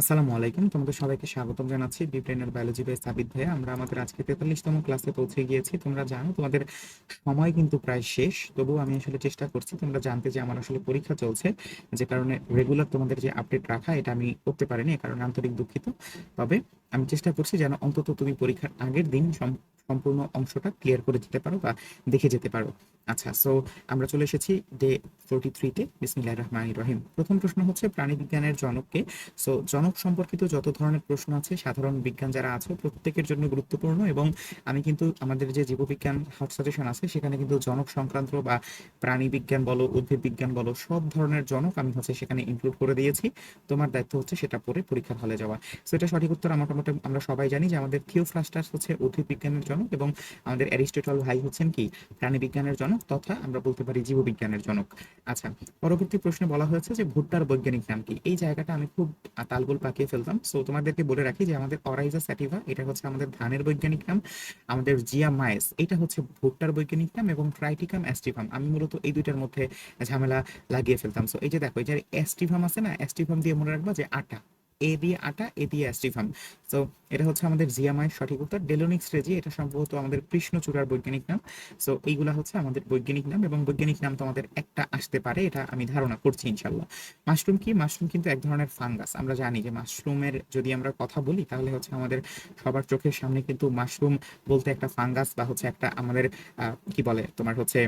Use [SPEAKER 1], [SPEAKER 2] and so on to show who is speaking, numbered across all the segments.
[SPEAKER 1] আসসালামু আলাইকুম। তোমাদের সবাইকে স্বাগতম জানাচ্ছি। বিব্রেনার বায়োলজি বাই সাবিত ভাইয়া। আমরা আমাদের আজকে তেতাল্লিশতম ক্লাসে পৌঁছে গিয়েছি। তোমরা জানো, তোমাদের সময় কিন্তু প্রায় শেষ। তবুও আমি আসলে চেষ্টা করছি তোমরা জানতে যে আমার আসলে পরীক্ষা চলছে। যে কারণে রেগুলার তোমাদের যে আপডেট রাখা, এটা আমি করতে পারিনি কারণে আন্তরিক দুঃখিত। তবে আমি চেষ্টা করছি যেন অন্তত তুমি পরীক্ষার আগের দিন সম্পূর্ণ অংশটা ক্লিয়ার করে যেতে পারো বা দেখে যেতে পারো। আচ্ছা সো আমরা চলে এসেছি ডে ফোরটি থ্রিতে বিসমিল্লাহ রহমান রহিম। প্রথম প্রশ্ন হচ্ছে প্রাণীবিজ্ঞানের জনককে সো জনক সম্পর্কিত যত ধরনের প্রশ্ন আছে, সাধারণ বিজ্ঞান যারা আছে, প্রত্যেকের জন্য গুরুত্বপূর্ণ এবং আমি কিন্তু আমাদের যে জীববিজ্ঞান হট সাজেশন আছে, সেখানে কিন্তু জনক সংক্রান্ত বা প্রাণী বিজ্ঞান বলো, উদ্ভিদ বিজ্ঞান বলো, সব ধরনের জনক আমি হচ্ছে সেখানে ইনক্লুড করে দিয়েছি। তোমার দায়িত্ব হচ্ছে সেটা পড়ে পরীক্ষার হলে যাওয়া। সো এটা সঠিক উত্তর মোটামুটি আমরা সবাই জানি যে আমাদের থিওফ্রাস্টাস হচ্ছে উদ্ভিদ বিজ্ঞানের জনক এবং আমাদের অ্যারিস্টটল ভাই হচ্ছেন কি? প্রাণী বিজ্ঞানের জনক তথা আমরা বলতে পারি জীববিজ্ঞানের জনক। আচ্ছা পরবর্তী প্রশ্নে বলা হয়েছে যে ভুট্টার বৈজ্ঞানিক নাম কি? এই জায়গাটা আমি খুব তালগোল পাকিয়ে ফেলতাম। সো তোমাদেরকে বলে রাখি যে আমাদের অরাইজা স্যাটিভা, এটা হচ্ছে আমাদের ধানের বৈজ্ঞানিক নাম। আমাদের জিয়া মায়েস, এটা হচ্ছে ভুট্টার বৈজ্ঞানিক নাম এবং ট্রাইটিকাম অ্যাস্টিভাম। আমি মূলত এই দুইটার মধ্যে ঝামেলা লাগিয়ে ফেলতাম। সো এই যে দেখো, এই যে অ্যাস্টিভাম আছে না, অ্যাস্টিভাম দিয়ে মনে রাখবা যে আটা। এ দিয়ে আটা, এ দিয়ে অ্যাস্টিভাম সো এটা হচ্ছে আমাদের জিয়ামায়ের সঠিক উত্তর। ডেলোনিক্স রেজি, এটা সম্ভবত আমাদের কৃষ্ণচূড়ার বৈজ্ঞানিক নাম। সো এইগুলা হচ্ছে আমাদের বৈজ্ঞানিক নাম এবং বৈজ্ঞানিক নাম তো আমাদের একটা আসতে পারে, এটা আমি ধারণা করছি ইনশাল্লাহ মাশরুম কি? মাশরুম কিন্তু এক ধরনের ফাঙ্গাস। আমরা জানি যে মাশরুমের যদি আমরা কথা বলি, তাহলে হচ্ছে আমাদের সবার চোখের সামনে কিন্তু মাশরুম বলতে একটা ফাঙ্গাস বা হচ্ছে একটা আমাদের কি বলে তোমার হচ্ছে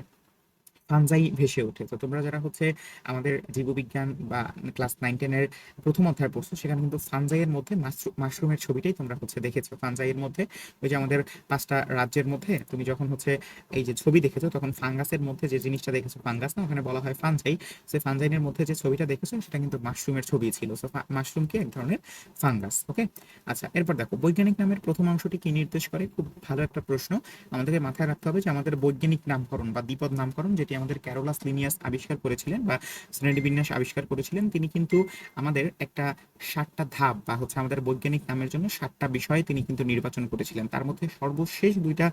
[SPEAKER 1] ফানজাই ভেসে ওঠে। তো তোমরা যারা হচ্ছে আমাদের জীববিজ্ঞান বা ক্লাস নাইন টেনের প্রথম অধ্যায় পড়ছো, সেখানে কিন্তু ফানজাইয়ের মধ্যে মাশরু- মাশরুমের ছবিটাই তোমরা হচ্ছে দেখেছ। ফানজাইয়ের মধ্যে ওই যে আমাদের পাঁচটা রাজ্যের মধ্যে তুমি যখন হচ্ছে এই যে ছবি দেখেছ, তখন ফাঙ্গাসের মধ্যে যে জিনিসটা দেখেছ, ফাঙ্গাস না, ওখানে বলা হয় ফানজাই সে ফানজাইনের মধ্যে যে ছবিটা দেখেছ, সেটা কিন্তু মাশরুমের ছবি ছিল। সো মাশরুম কি? এক ধরনের ফাঙ্গাস, ওকে? আচ্ছা এরপর দেখো, বৈজ্ঞানিক নামের প্রথম অংশটি কি নির্দেশ করে? খুব ভালো একটা প্রশ্ন। আমাদেরকে মাথায় রাখতে হবে যে আমাদের বৈজ্ঞানিক নামকরণ বা দ্বিপদ নামকরণ, যেটি আমাদের ক্যারোলাস লিনিয়াস আবিষ্কার করেছিলেন বা শ্রেণীবিন্যাস আবিষ্কার করেছিলেন, তিনি কিন্তু আমাদের একটা সাতটা ধাপ বা হচ্ছে আমাদের বৈজ্ঞানিক নামের জন্য সাতটা বিষয়ে তিনি কিন্তু নির্বাচন করেছিলেন। তার মধ্যে সর্বশেষ দুইটা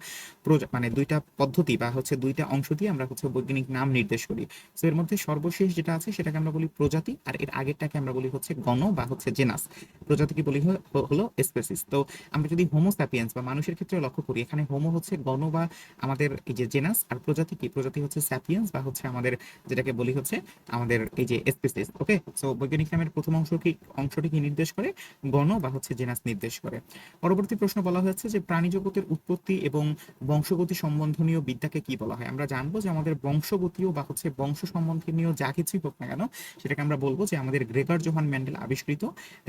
[SPEAKER 1] মানে দুইটা পদ্ধতি বা হচ্ছে দুইটা অংশ দিয়ে আমরা হচ্ছে বৈজ্ঞানিক নাম নির্দেশ করি। তো এর মধ্যে সর্বশেষ যেটা আছে সেটাকে আমরা বলি প্রজাতি আর এর আগেরটাকে আমরা বলি হচ্ছে গণ বা হচ্ছে জেনাস প্রজাতিকে বলি হ- হ- হলো স্পেসিস তো আমরা যদি হোমো স্যাপিয়েন্স বা মানুষের ক্ষেত্রে লক্ষ্য করি, এখানে হোমো হচ্ছে গণ বা আমাদের এই যে জেনাস আর প্রজাতি কি? প্রজাতি হচ্ছে স্যাপিয়েন্স বা হচ্ছে আমাদের যেটাকে বলি হচ্ছে আমাদের এই যে স্পেসিস ওকে সো বৈজ্ঞানিক নামের প্রথম অংশ কি অংশটি কি নির্দেশ করে? গণ বা হচ্ছে জেনাস নির্দেশ করে। পরবর্তী প্রশ্ন বলা হয়েছে যে প্রাণী জগতের উৎপত্তি এবং বংশগতি সম্বন্ধনীয় বিদ্যাকে কি বলা হয়? আমরা জানব যে আমাদের বংশগতীয় বা হচ্ছে বংশ সম্বন্ধনীয় যা কিছুই হোক না কেন, সেটাকে আমরা বলব যে আমাদের গ্রেগার জোহান ম্যান্ডেল আবিষ্কৃত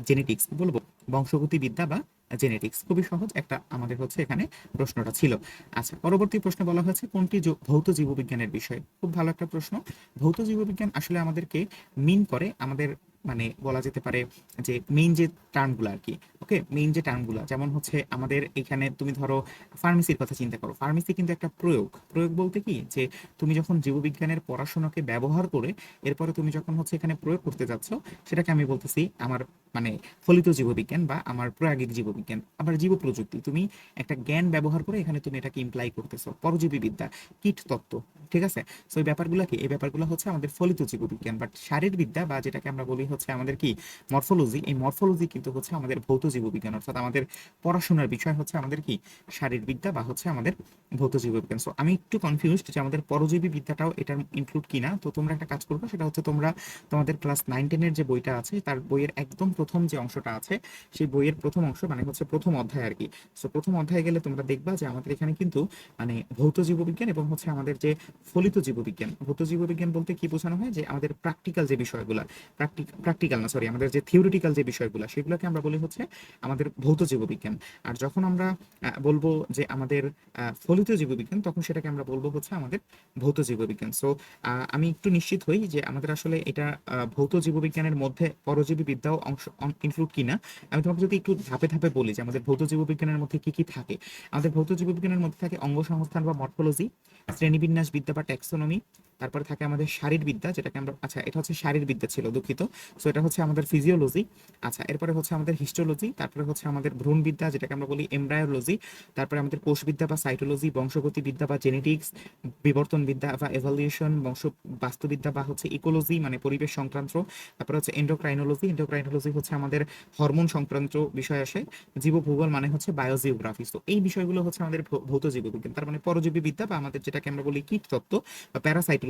[SPEAKER 1] জেনেটিক্স বলব। বংশগতি বিদ্যা বা জেনেটিক্স খুবই সহজ একটা আমাদের হচ্ছে এখানে প্রশ্নটা ছিল। আচ্ছা পরবর্তী প্রশ্নে বলা হয়েছে, কোনটি ভৌত জীববিজ্ঞানের বিষয়? খুব ভালো একটা প্রশ্ন। ভৌত জীববিজ্ঞান আসলে আমাদেরকে মিন করে, আমাদের মানে বলা যেতে পারে যে মেইন যে টার্মগুলো আর কি ওকে মেইন যে টার্মগুলো যেমন হচ্ছে আমাদের এখানে তুমি ধরো ফার্মেসির কথা চিন্তা করো। ফার্মেসি কিন্তু একটা প্রয়োগ। প্রয়োগ বলতে কি? যে তুমি যখন জীববিজ্ঞানের পড়াশোনাকে ব্যবহার করে এরপরে তুমি যখন হচ্ছে এখানে প্রয়োগ করতে যাচ্ছ, সেটাকে আমি বলতেছি আমার মানে ফলিত জীববিজ্ঞান বা আমার প্রায়োগিক জীববিজ্ঞান আবার জীব প্রযুক্তি তুমি একটা জ্ঞান ব্যবহার করে এখানে তুমি এটাকে ইমপ্লাই করতেছো। পরজীবী বিদ্যা, কীট তত্ত্ব। ঠিক আছে? সো এই ব্যাপারগুলো কি? এই ব্যাপারগুলো হচ্ছে আমাদের ফলিত জীববিজ্ঞান বাট শারীরবিদ্যা বা যেটাকে আমরা বলি হচ্ছে আমাদের কি? মরফোলজি। এই মরফোলজি কিন্তু হচ্ছে আমাদের ভৌত জীববিজ্ঞান অর্থাৎ আমাদের পড়াশোনার বিষয় হচ্ছে আমাদের কি? শারীরবিদ্যা বা হচ্ছে আমাদের ভৌত জীববিজ্ঞান সো আমি একটু কনফিউজড যে আমাদের পরজীবী বিদ্যাটাও এটার ইনক্লুড কিনা। তো তোমরা একটা কাজ করবে, সেটা হচ্ছে তোমরা তোমাদের ক্লাস নাইন টেনের যে বইটা আছে, তার বইয়ের একদম প্রথম যে অংশটা আছে, সেই বইয়ের প্রথম অংশ মানে হচ্ছে প্রথম অধ্যায় আর কি। সো প্রথম অধ্যায়ে গেলে তোমরা দেখবা যে আমাদের এখানে কিন্তু মানে ভৌত জীববিজ্ঞান এবং হচ্ছে আমাদের যে ফলিত জীববিজ্ঞান। ভৌত জীববিজ্ঞান বলতে কি বোঝানো হয়? যে আমাদের প্র্যাকটিক্যাল যে বিষয়গুলো প্র্যাকটিক্যাল না সরি আমাদের যে থিওরিটিক্যাল যে বিষয়গুলো, সেগুলোকে আমরা বলি হচ্ছে আমাদের ভৌত জীববিজ্ঞান। আর যখন আমরা বলব যে আমাদের ফলিত জীববিজ্ঞান, তখন সেটাকে আমরা বলব হচ্ছে আমাদের ভৌত জীববিজ্ঞান। সো আমি একটু নিশ্চিত হই যে আমাদের আসলে এটা ভৌত জীববিজ্ঞানের মধ্যে পরজীবী বিদ্যাও অংশ ইনক্লুড কিনা? আমি তোমাকে যদি একটু ধাপে ধাপে বলি যে আমাদের ভৌত জীববিজ্ঞানের মধ্যে কি কি থাকে? আমাদের ভৌত জীববিজ্ঞানের মধ্যে থাকে অঙ্গ সংস্থান বা মর্ফোলজি শ্রেণীবিন্যাস বিদ্যা বা ট্যাক্সোনমি তারপরে থাকে আমাদের শারীরবিদ্যা, যেটাকে আমরা আচ্ছা এটা হচ্ছে শারীরবিদ্যা ছিল দুঃখিত। সো এটা হচ্ছে আমাদের ফিজিওলজি আচ্ছা এরপরে হচ্ছে আমাদের হিস্টোলজি তারপরে হচ্ছে আমাদের ভ্রূণবিদ্যা, যেটাকে আমরা বলি এমব্রায়োলজি তারপরে আমাদের কোষবিদ্যা বা সাইটোলজি বংশগতিবিদ্যা বা জেনেটিক্স বিবর্তনবিদ্যা বা এভালুয়েশন বংশ বাস্তুবিদ্যা বা হচ্ছে ইকোলজি মানে পরিবেশ সংক্রান্ত। তারপরে হচ্ছে এন্ডোক্রাইনোলজি এন্ডোক্রাইনোলজি হচ্ছে আমাদের হরমোন সংক্রান্ত বিষয় আসে। জীবভূগোল মানে হচ্ছে বায়োজিওগ্রাফি তো এই বিষয়গুলো হচ্ছে আমাদের ভৌত জীববিজ্ঞান। তার মানে পরজীবী বিদ্যা বা আমাদের যেটাকে আমরা বলি কীট তত্ত্ব বা প্যারাসাইটোলজি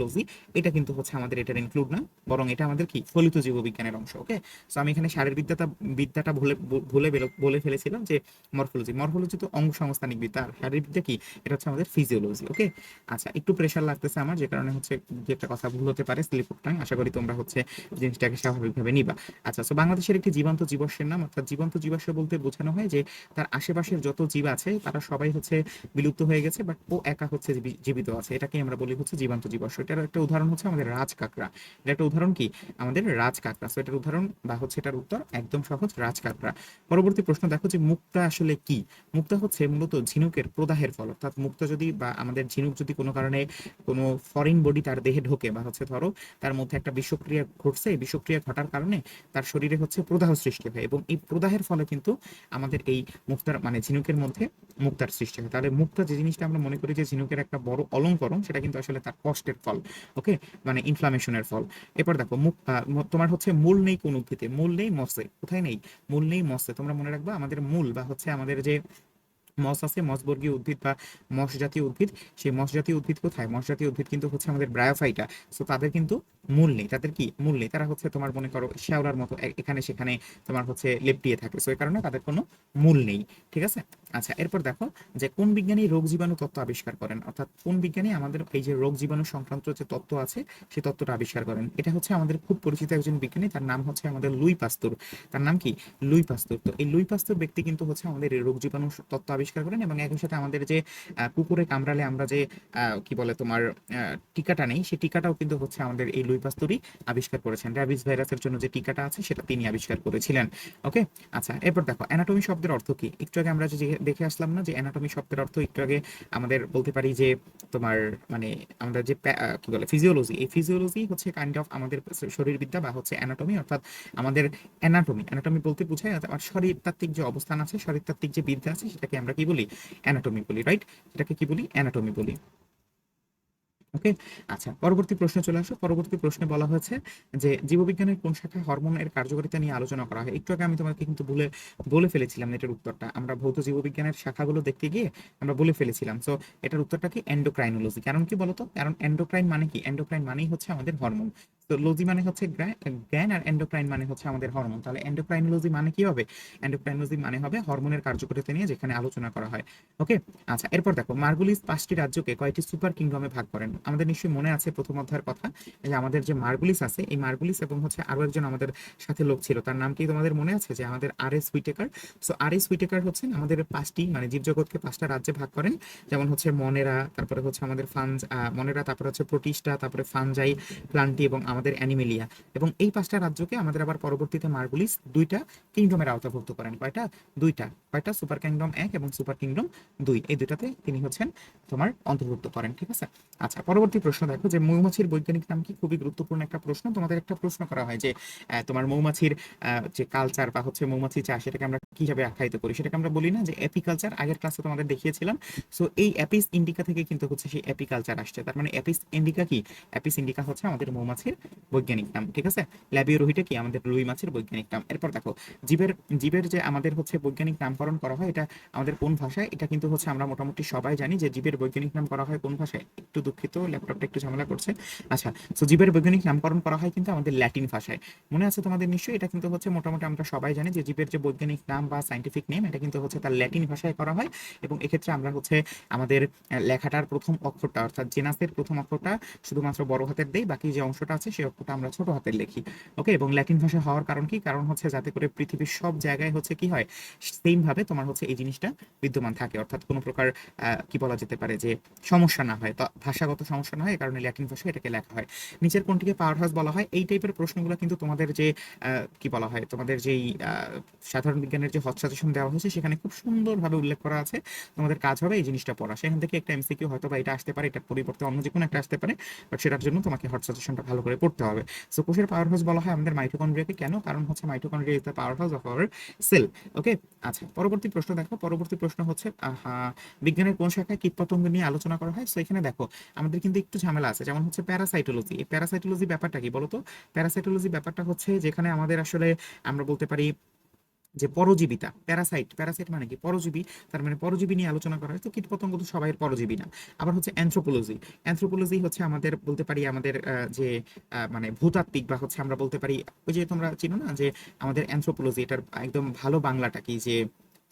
[SPEAKER 1] এটা কিন্তু হচ্ছে আমাদের এটার ইনক্লুড না, বরং এটা আমাদের কি? ফলিত জীববিজ্ঞানের অংশ ওকে সো আমি এখানে শারীর বিদ্যাটা বিদ্যাটা ভুলে ভুলে বলে ফেলেছিলাম যে মরফোলজি মরফোলজি তো অঙ্গ সংস্থানিক বিদ্যা, আর শারীর বিদ্যা কি? এটা হচ্ছে আমাদের ফিজিওলজি ওকে আচ্ছা একটু প্রেশার লাগতেছে আমার, যে কারণে হচ্ছে যে একটা কথা ভুল হতে পারে স্লিপ অফ টাইম আশা করি তোমরা হচ্ছে জিনিসটাকে স্বাভাবিকভাবে নিবা। আচ্ছা সো বাংলাদেশের একটি জীবন্ত জীবাশ্মের নাম, অর্থাৎ জীবন্ত জীবাশ্ম বলতে বোঝানো হয় যে তার আশেপাশের যত জীব আছে, তারা সবাই হচ্ছে বিলুপ্ত হয়ে গেছে বাট ও একা হচ্ছে জীবিত আছে এটাকে আমরা বলি হচ্ছে জীবন্ত জীবাশ্ম। এটার একটা উদাহরণ হচ্ছে আমাদের রাজ কাঁকড়া এটা একটা উদাহরণ কি? আমাদের রাজ কাঁকড়া সো এটার উদাহরণ বা হচ্ছে এটার উত্তর একদম সহজ রাজ কাঁকড়া পরবর্তী প্রশ্ন, দেখো যে মুক্তা আসলে কি? মুক্তা হচ্ছে মূলত ঝিনুকের প্রদাহের ফল। অর্থাৎ মুক্তা যদি বা আমাদের ঝিনুক যদি কোনো কারণে কোনো ফরেন বডি তার দেহে ঢোকে বা হচ্ছে ধরো তার মধ্যে একটা বিষক্রিয়া ঘটছে, এই বিষক্রিয়া ঘটার কারণে তার শরীরে হচ্ছে প্রদাহ সৃষ্টি হয় এবং এই প্রদাহের ফলে কিন্তু আমাদের এই মুক্তার মানে ঝিনুকের মধ্যে মুক্তার সৃষ্টি হয়। তাহলে মুক্তা যে জিনিসটা আমরা মনে করি যে ঝিনুকের একটা বড় অলঙ্করণ, সেটা কিন্তু আসলে তার কষ্টের ফল। ওকে মানে ইনফ্লামেশনের ফল। এরপর দেখো তোমার হচ্ছে মূল নেই কোন উদ্ভিদে। মূল নেই মসে। কোথায় নেই? মূল নেই মসে। তোমরা মনে রাখবা, আমাদের মূল বা হচ্ছে আমাদের যে মস আছে, মসবর্গীয় উদ্ভিদ বা মস জাতীয় উদ্ভিদ, সেই মস জাতীয় উদ্ভিদ কোথায়? মস জাতীয় উদ্ভিদ কিন্তু হচ্ছে আমাদের ব্রায়োফাইটা সো তাদের কিন্তু মূল নেই। তাদের কি? মূল নেই। তারা হচ্ছে তোমার মনে করো শ্যাওলার মতো এখানে সেখানে তোমার হচ্ছে লেপটিয়ে থাকে। সো এই কারণে তাদের কোনো মূল নেই। ঠিক আছে? আচ্ছা এরপর দেখো যে কোন বিজ্ঞানী রোগ জীবাণু তত্ত্ব আবিষ্কার করেন? অর্থাৎ কোন বিজ্ঞানী আমাদের এই যে রোগ জীবাণু সংক্রান্ত যে তত্ত্ব আছে, সেই তত্ত্বটা আবিষ্কার করেন? এটা হচ্ছে আমাদের খুব পরিচিত একজন বিজ্ঞানী, তার নাম হচ্ছে আমাদের লুই পাস্তুর। তার নাম কি? Louis Pasteur. তো এই লুই পাস্তুর ব্যক্তি কিন্তু হচ্ছে আমাদের রোগ জীবাণু তত্ত্ব আবিষ্কার করেন এবং একই সাথে আমাদের যে কুকুরে কামড়ালে আমরা যে কি বলে তোমার টিকাটা নেই, সেই টিকাটাও কিন্তু হচ্ছে আমাদের এই লুই পাস্তুরই আবিষ্কার করেছেন। র্যাবিস ভাইরাসের জন্য যে টিকাটা আছে, সেটা তিনি আবিষ্কার করেছিলেন। ওকে? আচ্ছা এরপর দেখো, অ্যানাটমি শব্দের অর্থ কি? একটু আগে আমরা যে দেখে আসলাম না যে অ্যানাটমি শব্দের অর্থ একটু আগে আমাদের বলতে পারি যে তোমার মানে আমরা যে কি বলে ফিজিওলজি এই ফিজিওলজি হচ্ছে কাইন্ড অফ আমাদের শরীরবিদ্যা বা হচ্ছে অ্যানাটমি অর্থাৎ আমাদের অ্যানাটমি অ্যানাটমি বলতে বোঝায় আমার শরীরতাত্ত্বিক যে অবস্থান আছে, শরীরতাত্ত্বিক যে বিদ্যা আছে, সেটাকে আমরা কি বলি? অ্যানাটমি বলি রাইট সেটাকে কি বলি? অ্যানাটমি বলি। ওকে? আচ্ছা পরবর্তী প্রশ্নে চলে আসো। পরবর্তী প্রশ্নে বলা হয়েছে যে জীববিজ্ঞানের কোন শাখায় হরমোনের কার্যকারিতা নিয়ে আলোচনা করা হয়? একটু আগে আমি তোমাকে কিন্তু বলে বলে ফেলেছিলাম এটার উত্তরটা। আমরা ভৌত জীববিজ্ঞানের শাখাগুলো দেখতে গিয়ে আমরা বলে ফেলেছিলাম। সো এটার উত্তরটা কি? এন্ডোক্রাইনোলজি কারণ কি বলতো? কারণ এন্ডোক্রাইন মানে কি? এন্ডোক্রাইন মানেই হচ্ছে আমাদের হরমোন। তো লজি মানে হচ্ছে জ্ঞান আর এন্ডোক্রাইন মানে হচ্ছে আমাদের হরমোন। তাহলে এন্ডোক্রাইনোলজি মানে কি হবে? এন্ডোক্রাইনোলজি মানে হবে হরমোনের কার্যকারিতা নিয়ে যেখানে আলোচনা করা হয়। ওকে? আচ্ছা এরপর দেখো, মার্গুলিস পাঁচটি রাজ্যকে কয়েকটি সুপার কিংডমে ভাগ করেন? আমাদের নিশ্চয়ই মনে আছে প্রথম অধ্যায়ের কথা যে আমাদের যে মার্গুলিস আছে, এই মার্গুলিস এবং হচ্ছে আরও একজন আমাদের সাথে লোক ছিল। তার নাম কি তোমাদের মনে আছে? যে আমাদের R S Whitaker. So R S Whitaker হচ্ছেন আমাদের পাঁচটি মানে জীবজগৎকে পাঁচটা রাজ্যে ভাগ করেন। যেমন হচ্ছে মনেরা, তারপরে হচ্ছে আমাদের ফানজ মনেরা, তারপরে হচ্ছে প্রোটিস্টা, তারপরে ফানজাই প্লান্টি এবং আমাদের অ্যানিমেলিয়া। এবং এই পাঁচটা রাজ্যকে আমাদের আবার পরবর্তীতে মার্গুলিস দুইটা কিংডমের আওতাভুক্ত করেন। কয়টা? দুইটা। কয়টা? সুপার কিংডম এক এবং সুপার কিংডম দুই। এই দুইটাতে তিনি হচ্ছেন তোমার অন্তর্ভুক্ত করেন। ঠিক আছে? আচ্ছা পরবর্তী প্রশ্ন দেখো যে মৌমাছির বৈজ্ঞানিক নাম কি? খুবই গুরুত্বপূর্ণ একটা প্রশ্ন। তোমাদের একটা প্রশ্ন করা হয় যে তোমার মৌমাছির যে কালচার বা হচ্ছে মৌমাছি চাষ সেটাকে আমরা কীভাবে আখ্যায়িত করি? সেটাকে আমরা বলি না যে এপিকালচার আগের ক্লাসে তোমাদের দেখিয়েছিলাম। সো এই অ্যাপিস ইন্ডিকা থেকে কিন্তু হচ্ছে সেই এপিকালচার আসছে। তার মানে অ্যাপিস ইন্ডিকা কি? অ্যাপিস ইন্ডিকা হচ্ছে আমাদের মৌমাছির বৈজ্ঞানিক নাম, ঠিক আছে? ল্যাবিওরোহিটা কি? আমাদের রুই মাছের বৈজ্ঞানিক নাম। এরপর দেখো, জীবের জীবের যে আমাদের হচ্ছে বৈজ্ঞানিক নামকরণ করা হয়, এটা আমাদের কোন ভাষায়? এটা কিন্তু হচ্ছে আমরা মোটামুটি সবাই জানি যে জীবের বৈজ্ঞানিক নাম করা হয় কোন ভাষায়? একটু দুঃখিত। ল্যাপটপটা একটু ঝামেলা করছে। আচ্ছা সো জীবের বৈজ্ঞানিক নামকরণ করা হয় কিন্তু আমাদের ল্যাটিন ভাষায়। মনে আছে তোমাদের নিশ্চয়ই? এটা কিন্তু হচ্ছে মোটামুটি আমরা সবাই জানি যে জীবের যে বৈজ্ঞানিক নাম বা সাইন্টিফিক নেম এটা কিন্তু হচ্ছে তার ল্যাটিন ভাষায় করা হয়। এবং এক্ষেত্রে আমরা হচ্ছে আমাদের লেখাটার প্রথম অক্ষরটা, অর্থাৎ জেনাসের প্রথম অক্ষরটা শুধুমাত্র বড় হাতের দেই, বাকি যে অংশটা আছে সেই অক্ষরটা আমরা ছোট হাতের লিখি। ওকে এবং ল্যাটিন ভাষা হওয়ার কারণ কি? কারণ হচ্ছে যাতে করে পৃথিবীর সব জায়গায় হচ্ছে কি হয় সেম ভাবে ভাবে তোমার হচ্ছে এই জিনিসটা বিদ্যমান থাকে। অর্থাৎ কোনো প্রকার কি বলা যেতে পারে যে সমস্যা না হয়। তো ভাষাগত সমস্যা না হয় কারণে ল্যাটিন ভাষায় এটাকে লেখা হয়। নিচের কোনটিকে পাওয়ার হাউস বলা হয়? এই টাইপের প্রশ্নগুলো কিন্তু তোমাদের যে কি বলা হয়? তোমাদের যেই সাধারণ বিজ্ঞানের যে হট সাজেশন দেওয়া হয়েছে, সেখানে খুব সুন্দরভাবে উল্লেখ করা আছে। তোমাদের কাজ হবে এই জিনিসটা পড়া। সেখান থেকে একটা এমসিকিউ হয়তো বা এটা আসতে পারে, এটা পরিবর্তে অন্য যে কোনো একটা আসতে পারে বাট সেটার জন্য তোমাকে হট সাজেশনটা ভালো করে পড়তে হবে। সো কোষের পাওয়ার হাউস বলা হয় আমাদের মাইটোকন্ড্রিয়াকে কেন? কারণ হচ্ছে mitochondria is the power house of our cell okay আচ্ছা পরবর্তী প্রশ্ন দেখো। পরবর্তী প্রশ্ন হচ্ছে বিজ্ঞানের কোন শাখায় কীটপতঙ্গ নিয়ে আলোচনা করা হয়? সেখানে দেখো, আমাদের কিন্তু একটু ঝামেলা আছে। যেমন হচ্ছে প্যারাসাইটোলজি এই প্যারাসাইটোলজি ব্যাপারটা কি বলতো? প্যারাসাইটোলজি ব্যাপারটা হচ্ছে যেখানে আমাদের আসলে আমরা বলতে পারি যে পরজীবিতা প্যারাসাইট প্যারাসাইট মানে কি? পরজীবী, তার মানে পরজীবী নিয়ে আলোচনা করা হয় তো কীটপতঙ্গ তো সবাই পরজীবী না। আবার হচ্ছে অ্যান্থ্রোপোলজি অ্যান্থ্রোপোলজি হচ্ছে আমাদের বলতে পারি আমাদের যে মানে ভূতাত্ত্বিক বা হচ্ছে আমরা বলতে পারি, ওই যে তোমরা চিনো না যে আমাদের অ্যান্থ্রোপোলজি এটার একদম ভালো বাংলাটা কি? যে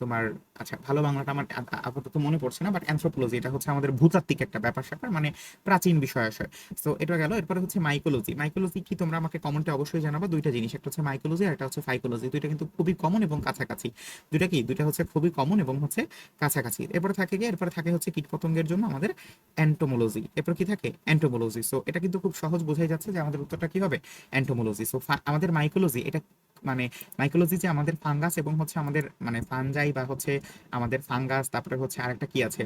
[SPEAKER 1] তোমার আচ্ছা ভালো বাংলাটা আমার আপাতত মনে পড়ছে না বাট অ্যানথ্রোপোলজি এটা হচ্ছে আমাদের ভূতাত্ত্বিক একটা ব্যাপার স্যাপার মানে প্রাচীন বিষয় আশয় তো এটা গেল, এরপরে হচ্ছে মাইকোলজি মাইকোলজি কি তোমরা আমাকে কমেন্টে অবশ্যই জানাবা দুইটা জিনিস, একটা হচ্ছে মাইকোলজি আর একটা হচ্ছে ফাইকোলজি দুইটা কিন্তু খুবই কমন এবং কাছাকাছি। দুইটা কি? দুইটা হচ্ছে খুবই কমন এবং হচ্ছে কাছাকাছি। এরপরে থাকে গিয়ে, এরপরে থাকে হচ্ছে কীটপতঙ্গের জন্য আমাদের অ্যান্টোমোলজি এরপর কি থাকে? অ্যান্টোমোলজি সো এটা কিন্তু খুব সহজ বোঝাই যাচ্ছে যে আমাদের উত্তরটা কি হবে? অ্যান্টোমোলজি সো আমাদের মাইকোলজি এটা মানে মাইকোলজি যে আমাদের ফাঙ্গাস এবং হচ্ছে আমাদের মানে ফানজাই বা হচ্ছে আমাদের ফাঙ্গাস তারপরে হচ্ছে আরেকটা কি আছে?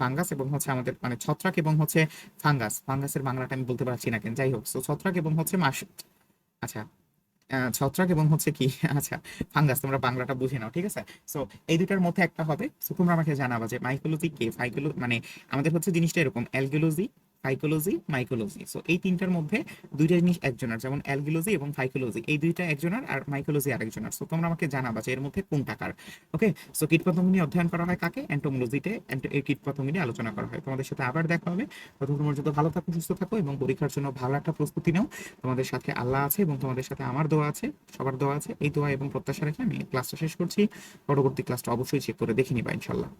[SPEAKER 1] ফাঙ্গাস এবং হচ্ছে আমাদের মানে ছত্রাক এবং হচ্ছে ফাঙ্গাস ফাঙ্গাসের বাংলাটা আমি বলতে পারছি না কেন, যাই হোক। সো ছত্রাক এবং হচ্ছে মাস আচ্ছা ছত্রাক এবং হচ্ছে কি? আচ্ছা ফাঙ্গাস তোমরা বাংলাটা বুঝে নাও, ঠিক আছে? সো এই দুটার মধ্যে একটা হবে। সো তোমরা আমাকে জানাবা যে মাইকোলজি কে ফাইকোলো মানে আমাদের হচ্ছে জিনিসটা এরকম অ্যালগোলজি ফাইকোলজি মাইকোলজি সো এই তিনটার মধ্যে দুইটা জিনিস একজনের, যেমন অ্যালগোলজি এবং ফাইকোলজি এই দুইটা একজনের আর মাইকোলজি আরেকজনের। সো তোমরা আমাকে জানাবা যে এর মধ্যে কোনটা কার। ওকে সো কীটপতঙ্গ নিয়ে অধ্যয়ন করা হয় কাকে? অ্যান্টোমোলজিতে এই কীটপতঙ্গ নিয়ে আলোচনা করা হয়। তোমাদের সাথে আবার দেখা হবে। ততক্ষণ পর্যন্ত ভালো থাকো, সুস্থ থাকো এবং পরীক্ষার জন্য ভালো একটা প্রস্তুতি নাও। তোমাদের সাথে আল্লাহ আছে এবং তোমাদের সাথে আমার দোয়া আছে, সবার দোয়া আছে। এই দোয়া এবং প্রত্যাশা রেখে আমি ক্লাসটা শেষ করছি। পরবর্তী ক্লাসটা অবশ্যই চেক করে দেখে নিবা ইনশাল্লাহ